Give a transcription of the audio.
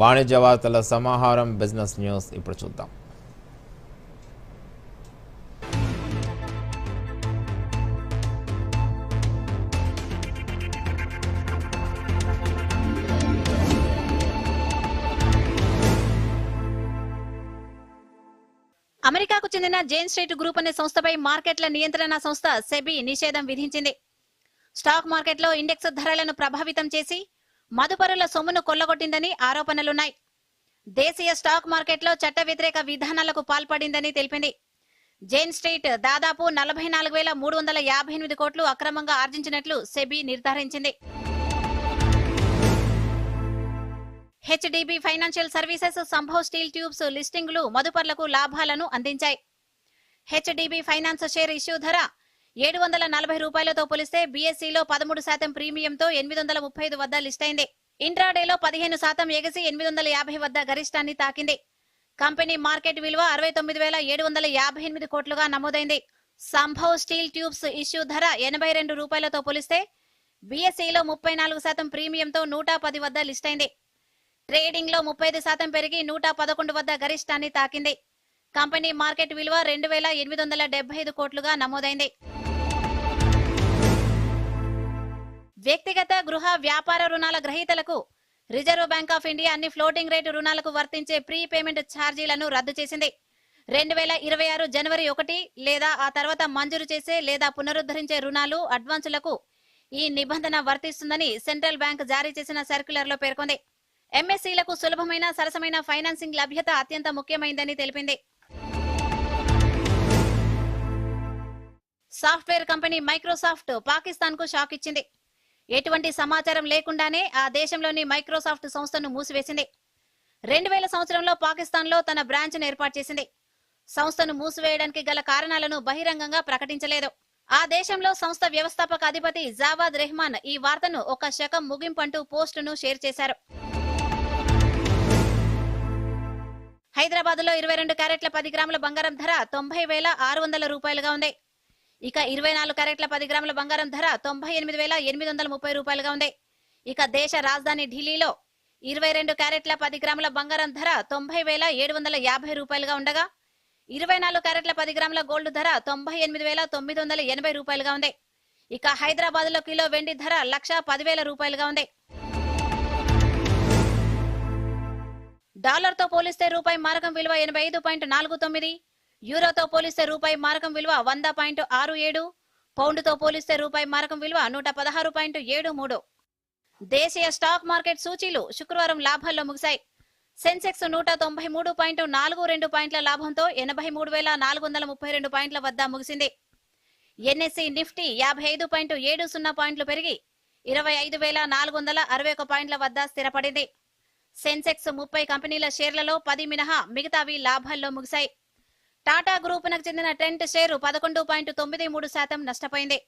వాణిజ్య వార్తల సమాహారం బిజినెస్ న్యూస్ ఇప్పుడు చూద్దాం. అమెరికాకు చెందిన జేన్ స్ట్రీట్ గ్రూప్ అనే సంస్థపై మార్కెట్ల నియంత్రణ సంస్థ సెబీ నిషేధం విధించింది. స్టాక్ మార్కెట్లో ఇండెక్స్ ధరలను ప్రభావితం చేసి మదుపరుల సొమ్మును కొల్లగొట్టిందని ఆరోపణలున్నాయి. దేశీయ స్టాక్ మార్కెట్లో చట్ట వ్యతిరేక విధానాలకు పాల్పడిందని తెలిపింది. జైన్ స్ట్రీట్ దాదాపు నలభై నాలుగు వేల మూడు వందల యాభై ఎనిమిది కోట్లు అక్రమంగా ఆర్జించినట్లు SEBI నిర్ధారించింది. HDB financial services Sambhav steel tubes లిస్టింగ్లు మదుపర్లకు లాభాలను అందించాయి. హెచ్డిబి ఫైనాన్స్ షేర్ ఇష్యూ ధర ఏడు వందల నలభై రూపాయలతో పోలిస్తే బీఎస్సీలో పదమూడు శాతం ప్రీమియంతో ఎనిమిది వందల ముప్పై ఐదు వద్ద లిస్ట్ అయింది ఇంట్రాడేలో పదిహేను శాతం ఎగసి ఎనిమిది వందల యాభై వద్ద గరిష్టాన్ని తాకింది. కంపెనీ మార్కెట్ విలువ అరవై తొమ్మిది వేల ఏడు వందల యాభై ఎనిమిది కోట్లుగా నమోదైంది. సంభవ్ స్టీల్ ట్యూబ్స్ ఇష్యూ ధర ఎనభై రెండు రూపాయలతో పోలిస్తే బీఎస్సీలో ముప్పై నాలుగు శాతం ప్రీమియంతో నూట పది వద్ద లిస్ట్ అయింది ట్రేడింగ్లో ముప్పై ఐదు శాతం పెరిగి నూట పదకొండు వద్ద గరిష్టాన్ని తాకింది. కంపెనీ మార్కెట్ విలువ రెండు వేల ఎనిమిది వందల డెబ్బై ఐదు కోట్లుగా నమోదైంది. వ్యక్తిగత గృహ వ్యాపార రుణాల గ్రహీతలకు రిజర్వ్ బ్యాంక్ ఆఫ్ ఇండియా అన్ని ఫ్లోటింగ్ రేటు రుణాలకు వర్తించే ప్రీ పేమెంట్ ఛార్జీలను రద్దు చేసింది. రెండు వేల ఇరవై ఆరు జనవరి ఒకటి లేదా ఆ తర్వాత మంజూరు చేసే లేదా పునరుద్ధరించే రుణాలు అడ్వాన్సులకు ఈ నిబంధన వర్తిస్తుందని సెంట్రల్ బ్యాంక్ జారీ చేసిన సర్క్యులర్లో పేర్కొంది. ఎంఎస్సీలకు సులభమైన సరసమైన ఫైనాన్సింగ్ లభ్యత అత్యంత ముఖ్యమైందని తెలిపింది. సాఫ్ట్వేర్ కంపెనీ మైక్రోసాఫ్ట్ పాకిస్తాన్కు షాక్ ఇచ్చింది. ఎటువంటి సమాచారం లేకుండానే ఆ దేశంలోని మైక్రోసాఫ్ట్ సంస్థను మూసివేసింది. రెండు వేల సంవత్సరంలో పాకిస్తాన్లో తన బ్రాంచ్ను ఏర్పాటు చేసింది. సంస్థను మూసివేయడానికి గల కారణాలను బహిరంగంగా ప్రకటించలేదు. ఆ దేశంలో సంస్థ వ్యవస్థాపక అధిపతి జావాద్ రెహమాన్ ఈ వార్తను ఒక శకం ముగింపంటూ పోస్టును షేర్ చేశారు. హైదరాబాద్లో ఇరవై రెండు క్యారెట్ల పది గ్రాముల బంగారం ధర తొంభై వేల ఆరు వందల రూపాయలుగా ఉంది. ఇక ఇరవై నాలుగు క్యారెట్ల పది గ్రాముల బంగారం ధర తొంభై ఎనిమిది వేల ఎనిమిది వందల ముప్పై రూపాయలుగా ఉంది. ఇక దేశ రాజధాని ఢిల్లీలో ఇరవై రెండు క్యారెట్ల పది గ్రాముల బంగారం ధర తొంభై వేల ఏడు వందల యాభై రూపాయలుగా ఉండగా ఇరవై నాలుగు క్యారెట్ల పది గ్రాముల గోల్డ్ ధర తొంభై ఎనిమిది వేల తొమ్మిది వందల ఎనభై రూపాయలుగా ఉంది. ఇక హైదరాబాద్లో కిలో వెండి ధర లక్ష పదివేల రూపాయలుగా ఉంది. డాలర్తో పోలిస్తే రూపాయి మారకం విలువ ఎనభై ఐదు పాయింట్ నాలుగు తొమ్మిది యూరోతో పోలిస్తే రూపాయి మారకం విలువ వంద పాయింట్ ఆరు ఏడు పౌండ్తో పోలిస్తే రూపాయి మారకం విలువ నూట పదహారు పాయింట్ ఏడు మూడు. దేశీయ స్టాక్ మార్కెట్ సూచీలు శుక్రవారం లాభాల్లో ముగిశాయి. సెన్సెక్స్ నూట తొంభై మూడు పాయింట్ నాలుగు రెండు పాయింట్ల లాభంతో ఎనభై మూడు వేల నాలుగు వందల ముప్పై రెండు పాయింట్ల వద్ద ముగిసింది. ఎన్ఎస్సి నిఫ్టీ యాభై ఐదు పాయింట్ ఏడు సున్నా పాయింట్లు పెరిగి ఇరవై ఐదు వేల నాలుగు వందల అరవై ఒక పాయింట్ల వద్ద స్థిరపడింది. సెన్సెక్స్ ముప్పై కంపెనీల షేర్లలో పది మినహా మిగతావి లాభాల్లో ముగిశాయి. టాటా గ్రూపునకు చెందిన టెంట్ షేరు పదకొండు పాయింట్ తొమ్మిది మూడు శాతం నష్టపోయింది.